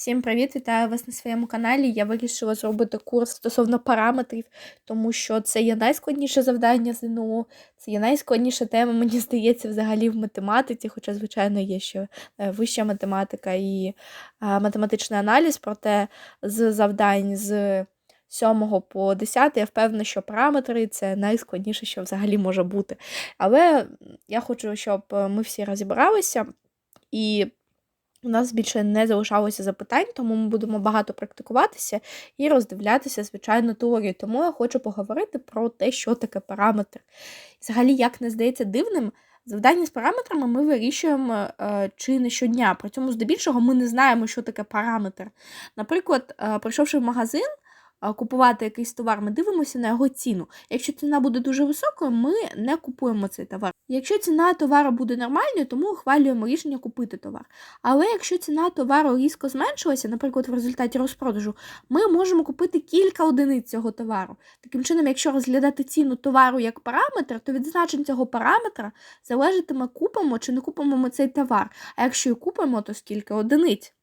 Всім привіт! Вітаю вас на своєму каналі. Я вирішила зробити курс стосовно параметрів, тому що це є найскладніше завдання ЗНО, це є найскладніша тема, мені здається, взагалі в математиці, хоча, звичайно, є ще е, вища математика і е, математичний аналіз, проте з завдань з 7 по 10 я впевнена, що параметри це найскладніше, що взагалі може бути. Але я хочу, щоб ми всі розібралися і. У нас більше не залишалося запитань, тому ми будемо багато практикуватися і роздивлятися, звичайно, теорію. Тому я хочу поговорити про те, що таке параметр. Взагалі, як не здається дивним, завдання з параметрами ми вирішуємо е, чи не щодня. При цьому, здебільшого, ми не знаємо, що таке параметр. Наприклад, е, прийшовши в магазин, купувати якийсь товар, ми дивимося на його ціну. Якщо ціна буде дуже високою, ми не купуємо цей товар. Якщо ціна товару буде нормальною, то ми ухвалюємо рішення купити товар. Але якщо ціна товару різко зменшилася, наприклад, в результаті розпродажу, ми можемо купити кілька одиниць цього товару. Таким чином, якщо розглядати ціну товару як параметр, то від значень цього параметра залежатиме, купимо чи не купимо ми цей товар. А якщо і купимо, то скільки одиниць.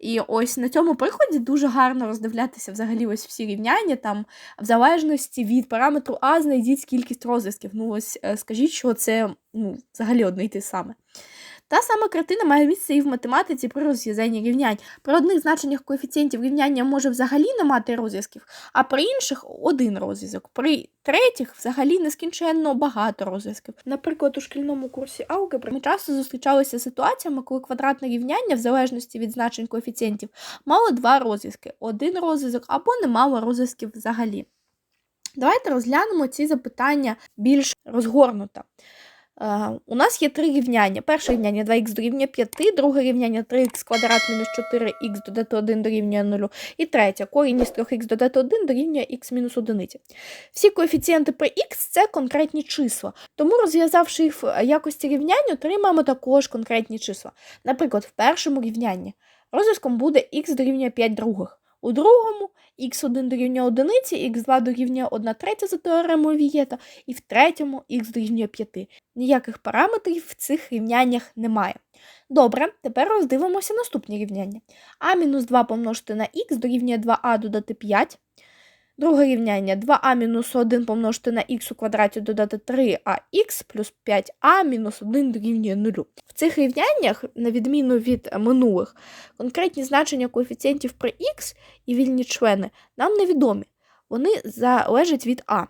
І ось на цьому прикладі дуже гарно роздивлятися взагалі ось всі рівняння там, в залежності від параметру А, знайдіть кількість розв'язків. Ну, ось е, скажіть, що це ну, взагалі одне й те саме. Та сама картина має місце і в математиці при розв'язанні рівнянь. При одних значеннях коефіцієнтів рівняння може взагалі не мати розв'язків, а при інших один розв'язок. При третіх взагалі нескінченно багато розв'язків. Наприклад, у шкільному курсі алгебри ми часто зустрічалися з ситуаціями, коли квадратне рівняння, в залежності від значень коефіцієнтів, мало два розв'язки, один розв'язок або не мало розв'язків взагалі. Давайте розглянемо ці запитання більш розгорнуто. У нас є три рівняння. Перше рівняння 2х дорівнює 5, друге рівняння 3х квадрат мінус 4х додати 1 дорівнює 0. І третє корінь із 3х додати 1 дорівнює х мінус 1. Всі коефіцієнти при х це конкретні числа. Тому, розв'язавши їх в якості рівняння, отримаємо також конкретні числа. Наприклад, в першому рівнянні розв'язком буде х дорівнює 5 других. У другому х1 дорівнює 1, х2 дорівнює 1 третя за теоремою Вієта, і в третьому х дорівнює 5. Ніяких параметрів в цих рівняннях немає. Добре, тепер роздивимося наступні рівняння. а-2 помножити на х дорівнює 2а додати 5. Друге рівняння 2а мінус 1 помножити на х у квадраті додати 3ах плюс 5а мінус 1 дорівнює 0. В цих рівняннях, на відміну від минулих, конкретні значення коефіцієнтів при х і вільні члени нам невідомі. Вони залежать від а.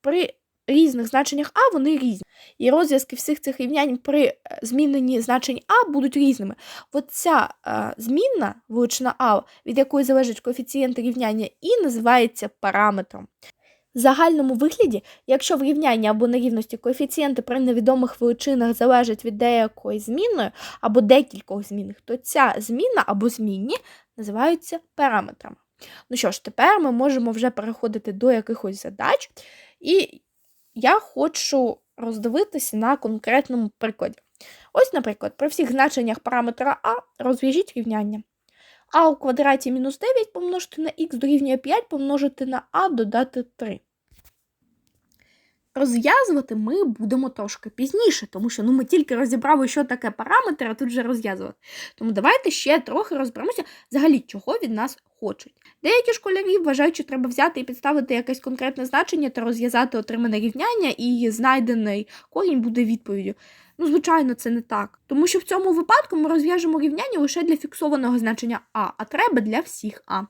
При різних значеннях А вони різні. І розв'язки всіх цих рівнянь при е, зміненні значень А будуть різними. От ця е, змінна величина А, від якої залежать коефіцієнти рівняння, і називається параметром. В загальному вигляді, якщо в рівнянні або нерівності коефіцієнти при невідомих величинах залежать від деякої змінної або декількох змінних, то ця змінна або змінні називаються параметрами. Ну що ж, тепер ми можемо вже переходити до якихось задач. І я хочу роздивитися на конкретному прикладі. Ось, наприклад, при всіх значеннях параметра А розв'яжіть рівняння. А у квадраті мінус 9 помножити на х дорівнює 5 помножити на А додати 3. Розв'язувати ми будемо трошки пізніше, тому що ну, ми тільки розібрали, що таке параметр, а тут вже розв'язувати. Тому давайте ще трохи розберемося, взагалі, чого від нас хочуть. Деякі школярі вважають, що треба взяти і підставити якесь конкретне значення та розв'язати отримане рівняння, і знайдений корінь буде відповіддю. Ну, звичайно, це не так. Тому що в цьому випадку ми розв'яжемо рівняння лише для фіксованого значення А, а треба для всіх А.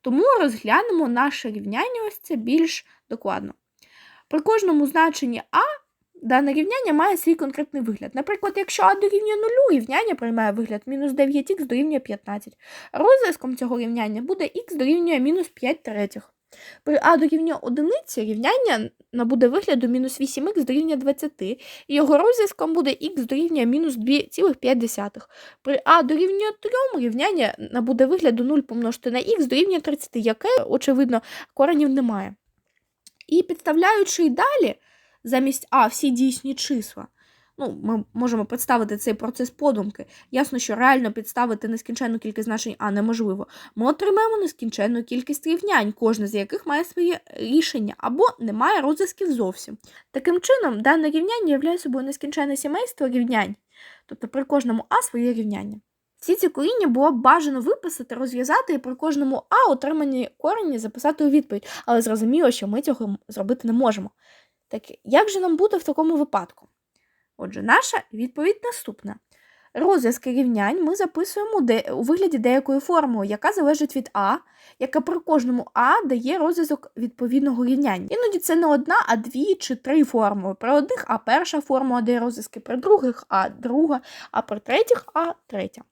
Тому розглянемо наше рівняння ось це більш докладно. При кожному значенні А дане рівняння має свій конкретний вигляд. Наприклад, якщо А дорівнює 0, рівняння приймає вигляд мінус 9х дорівнює 15. Розв'язком цього рівняння буде х дорівнює мінус 5 третіх. При А дорівнює 1 рівняння набуде вигляду мінус 8х дорівнює 20, і його розв'язком буде х дорівнює мінус 2,5. При А дорівнює 3 рівняння набуде вигляду 0 помножити на х дорівнює 30, яке, очевидно, коренів немає. І підставляючи й далі замість А всі дійсні числа. Ну, Ми можемо представити цей процес подумки. Ясно, що реально підставити нескінченну кількість значень А неможливо. Ми отримаємо нескінченну кількість рівнянь, кожне з яких має своє рішення або не має розв'язків зовсім. Таким чином, дане рівняння являє собою нескінченне сімейство рівнянь, тобто при кожному А своє рівняння. Всі ці коріння було б бажано виписати, розв'язати і при кожному А отримані корені записати у відповідь, але зрозуміло, що ми цього зробити не можемо. Так як же нам бути в такому випадку? Отже, наша відповідь наступна. Розв'язки рівнянь ми записуємо у вигляді деякої формули, яка залежить від А, яка при кожному А дає розв'язок відповідного рівняння. Іноді це не одна, а дві чи три формули. При одних А перша формула дає розв'язки, при других А друга, а при третіх А третя.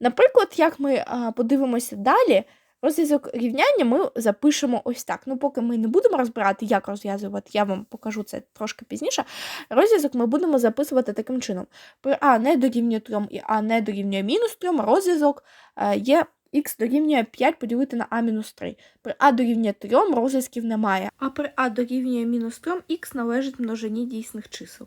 Наприклад, як ми подивимося далі, розв'язок рівняння ми запишемо ось так. Ну, поки ми не будемо розбирати, як розв'язувати, я вам покажу це трошки пізніше. Розв'язок ми будемо записувати таким чином. При А не дорівнює 3 і А не дорівнює мінус 3, розв'язок е, є х дорівнює 5 поділити на А мінус 3. При А дорівнює 3 розв'язків немає, а при А дорівнює мінус 3 х належить множині дійсних чисел.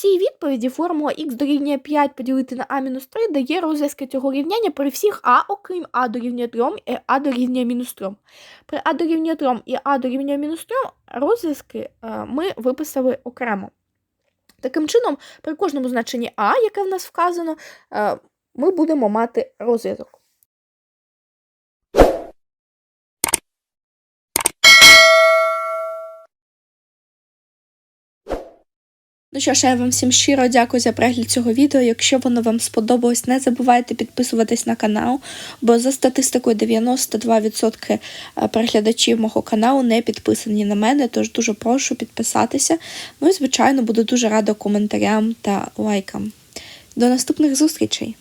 Цій відповіді формула х дорівнює 5 поділити на а мінус 3 дає розв'язки цього рівняння при всіх а, окрім а дорівнює 3 і а дорівнює мінус 3. При а дорівнює 3 і а дорівнює мінус 3 розв'язки е, ми виписали окремо. Таким чином, при кожному значенні а, яке в нас вказано, е, ми будемо мати розв'язок. Ну що ж, я вам всім щиро дякую за перегляд цього відео. Якщо воно вам сподобалось, не забувайте підписуватись на канал, бо за статистикою 92% переглядачів мого каналу не підписані на мене, тож дуже прошу підписатися. Ну і, звичайно, буду дуже рада коментарям та лайкам. До наступних зустрічей!